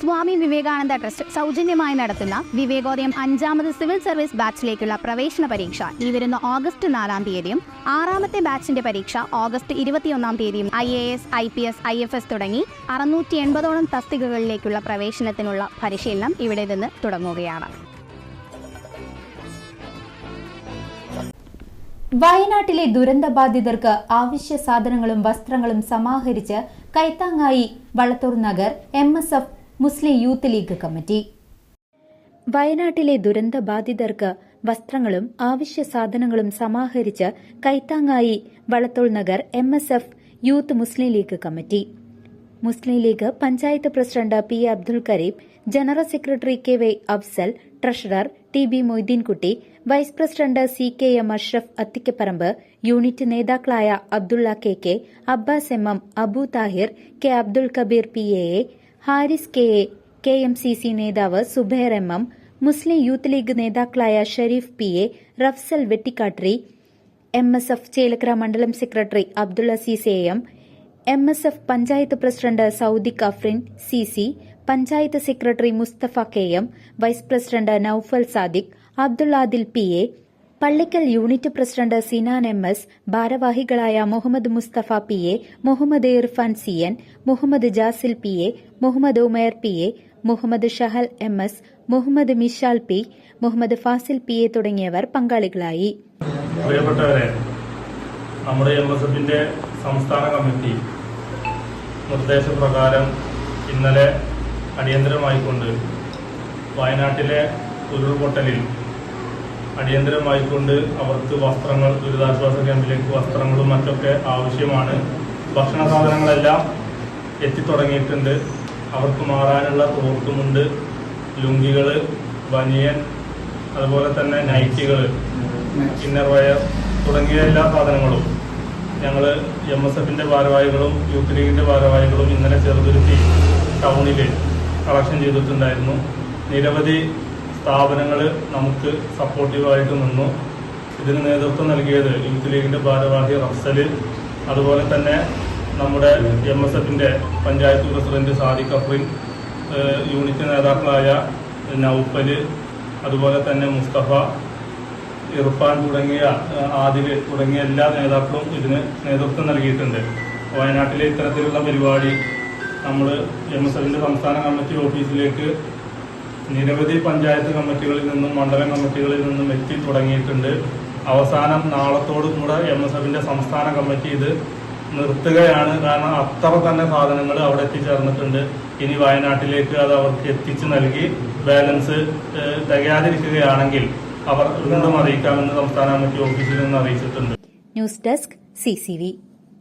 Swami Vivekananda trust സൗജന്യമായി നടത്തുന്ന വിവേകോദയം അഞ്ചാമത് സിവിൽ സർവീസ് ബാച്ചിലേക്കുള്ള പ്രവേശന പരീക്ഷ. ഈ വരുന്ന ഓഗസ്റ്റ് നാലാം തീയതിയും ആറാമത്തെ ബാച്ചിന്റെ പരീക്ഷ ഓഗസ്റ്റ് ഇരുപത്തിയൊന്നാം തീയതിയും I A S I P S I F S തുടങ്ങി അറുന്നൂറ്റി എൺപതോളം തസ്തികകളിലേക്കുള്ള പ്രവേശനത്തിനുള്ള പരിശീലനം ഇവിടെ നിന്ന് തുടങ്ങുകയാണ്. വയനാട്ടിലെ ദുരന്തബാധിതർക്ക് ആവശ്യ സാധനങ്ങളും വസ്ത്രങ്ങളും സമാഹരിച്ച് കൈത്താങ്ങായി Valathur Nagar M S F Muslim Youth League committee. വയനാട്ടിലെ ദുരന്തബാധിതർക്ക് വസ്ത്രങ്ങളും ആവശ്യ സാധനങ്ങളും സമാഹരിച്ച് കൈത്താങ്ങായി Vallathol Nagar M S F Youth Muslim League committee. Muslim League panchayat president P Abdul Karim general secretary K Y Afsal treasurer T B Moideenkutty vice president C K M Ashraf Athikkaparambu unit നേതാക്കളായ Abdulla K K Abbas M M Abu Thahir K Abdul Kabir P A Haris K A K M C C നേതാവ് Zubair M M Muslim Youth League നേതാക്കളായ Sherif P A Rafsal Vettikkattiri M S F Chelakkara മണ്ഡലം secretary Abdul Aziz A M M S F panchayat president Saudi Kafrin C C panchayat secretary Mustafa K M vice president Noufal Sadiq Abdul Adil P A Pallikkal unit president Sinan M S ഭാരവാഹികളായ Muhammad Mustafa P A Muhammad Irfan C N Muhammad Jasil P A Muhammad Umer P A Muhammad Shahal M S Muhammad Mishal P Muhammad Fasil P A തുടങ്ങിയവർ പങ്കാളികളായി. പ്രിയപ്പെട്ടവരെ നമ്മുടെ M S എഫിന്റെ സംസ്ഥാന committee നിർദ്ദേശപ്രകാരം ഇന്നലെ അടിയന്തരമായിക്കൊണ്ട് വയനാട്ടിലെ ഉരുൾപൊട്ടലിൽ അടിയന്തരമായിക്കൊണ്ട് അവർക്ക് വസ്ത്രങ്ങൾ ദുരിതാശ്വാസ ക്യാമ്പിലേക്ക് വസ്ത്രങ്ങളും മറ്റൊക്കെ ആവശ്യമാണ്. ഭക്ഷണ സാധനങ്ങളെല്ലാം എത്തിത്തുടങ്ങിയിട്ടുണ്ട്. അവർക്ക് മാറാനുള്ള തോർത്തുമുണ്ട് ലുങ്കികൾ ബനിയൻ അതുപോലെ തന്നെ നൈറ്റികൾ ഇന്നർ വയർ തുടങ്ങിയ എല്ലാ സാധനങ്ങളും ഞങ്ങൾ എം എസ് എഫിന്റെ ഭാരവാഹികളും യൂത്ത് ലീഗിന്റെ ഭാരവാഹികളും ഇന്നലെ ചെറുതുരുത്തി ടൗണിൽ കളക്ഷൻ ചെയ്തിട്ടുണ്ടായിരുന്നു. നിരവധി സ്ഥാപനങ്ങൾ നമുക്ക് സപ്പോർട്ടീവായിട്ട് നിന്നു. ഇതിന് നേതൃത്വം നൽകിയത് യൂത്ത് ലീഗിന്റെ ഭാരവാഹി റഫ്സൽ അതുപോലെ തന്നെ നമ്മുടെ എം എസ് എഫിന്റെ പഞ്ചായത്ത് പ്രസിഡന്റ് സാദിഖ് അഫ്രീൻ യൂണിറ്റ് നേതാക്കളായ നൗഫൽ അതുപോലെ തന്നെ മുസ്തഫ ഇർഫാൻ തുടങ്ങിയ ആദിൽ തുടങ്ങിയ എല്ലാ നേതാക്കളും ഇതിന് നേതൃത്വം നൽകിയിട്ടുണ്ട്. വയനാട്ടിലെ ഇത്തരത്തിലുള്ള പരിപാടി നമ്മൾ എം എസ് എഫിന്റെ സംസ്ഥാന കമ്മിറ്റി ഓഫീസിലേക്ക് നിരവധി പഞ്ചായത്ത് കമ്മിറ്റികളിൽ നിന്നും മണ്ഡല കമ്മിറ്റികളിൽ നിന്നും എത്തി തുടങ്ങിയിട്ടുണ്ട്. അവസാനം നാളത്തോടു കൂടെ എം എസ് എഫിന്റെ സംസ്ഥാന കമ്മിറ്റി ഇത് നിർത്തുകയാണ്. കാരണം അത്ര തന്നെ സാധനങ്ങൾ അവിടെ എത്തിച്ചേർന്നിട്ടുണ്ട്. ഇനി വയനാട്ടിലേക്ക് അത് അവർക്ക് എത്തിച്ചു നൽകി ബാലൻസ് തികയാതിരിക്കുകയാണെങ്കിൽ അവർ വീണ്ടും അറിയിക്കാമെന്ന് സംസ്ഥാന കമ്മിറ്റി ഓഫീസിൽ നിന്ന് അറിയിച്ചിട്ടുണ്ട്. News desk C